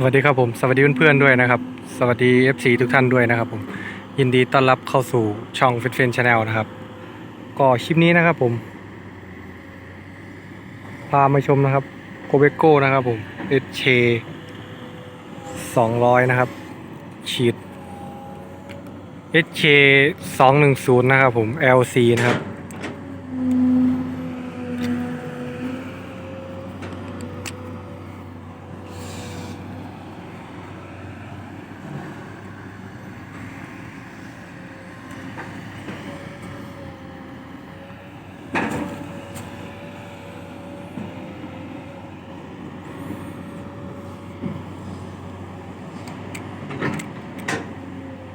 สวัสดีครับผมสวัสดีเพื่อนๆด้วยนะครับ สวัสดี FC ทุกท่านด้วยนะครับผมยินดีต้อนรับเข้าสู่ช่อง f i t f r i e n d Channel นะครับ ก็คลิปนี้นะครับผม พามาชมนะครับโกเบโก้นะครับผม HK 200นะครับ ฉีด HK 210นะครับผม LC นะครับ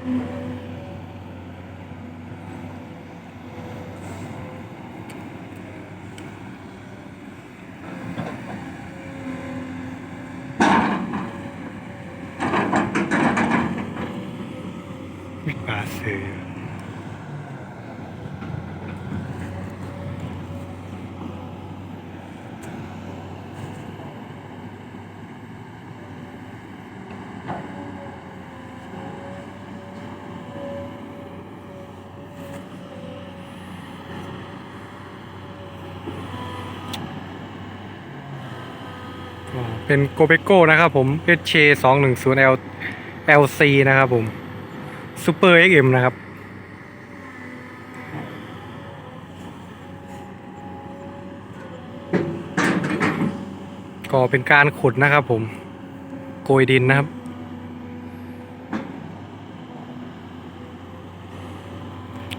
มิป เป็นโกเบโก้นะครับผม HK 210 L LC นะครับผมซูเปอร์ XM นะครับก็เป็นการขุดนะครับผม โกยดินนะครับ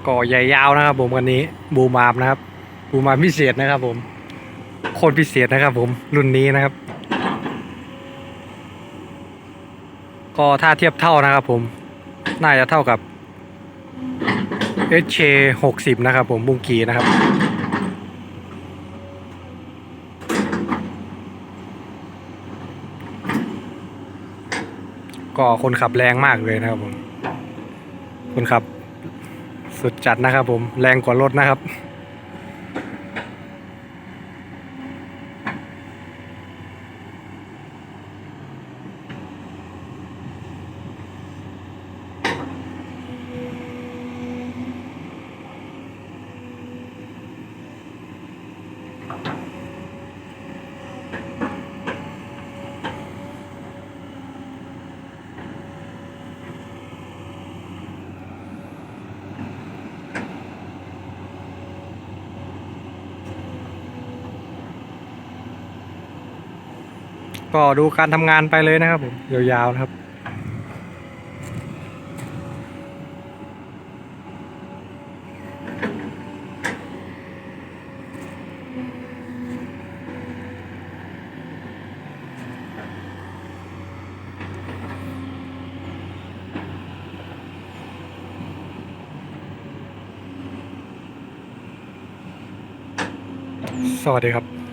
ก็ใหญ่ยาวนะครับผมวันนี้บูมามนะครับ บูมามพิเศษนะครับผม โคตรพิเศษนะครับผมรุ่นนี้นะครับ ก็ถ้าเทียบเท่านะครับผม น่าจะเท่ากับ H60 นะครับผมบุงกีนะครับ ก็คนขับแรงมากเลยนะครับผม คนขับสุดจัดนะครับผมแรงกว่ารถนะครับ ก็ดูการทำงานไปเลยนะครับผมยาวๆนะครับสวัสดีครับ